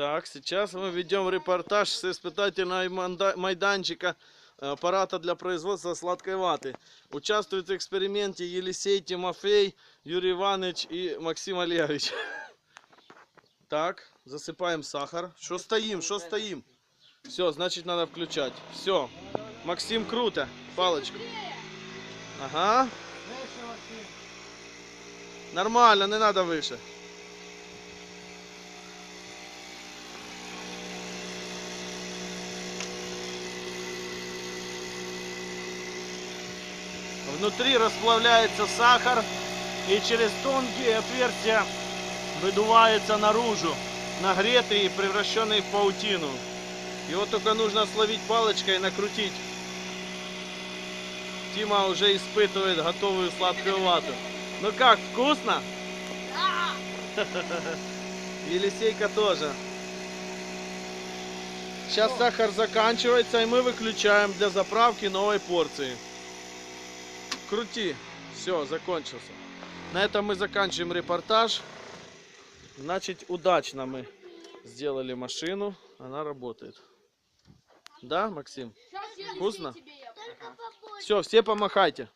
Так, сейчас мы ведем репортаж с испытательного майданчика э, аппарата для производства сладкой ваты. Участвуют в эксперименте Елисей Тимофей, Юрий Иванович и Максим Олегович. Так, засыпаем сахар. Что стоим, что стоим? Все, значит надо включать. Все. Максим, круто. Палочку. Ага. Нормально, не надо выше. Внутри расплавляется сахар и через тонкие отверстия выдувается наружу, нагретый и превращенный в паутину. Его только нужно словить палочкой и накрутить. Тима уже испытывает готовую сладкую вату. Ну как, вкусно? Елисейка тоже. Сейчас сахар заканчивается, и мы выключаем для заправки новой порции. Крути. Все, закончился. На этом мы заканчиваем репортаж. Значит, удачно мы сделали машину. Она работает. Да, Максим? Вкусно? Все, все помахайте.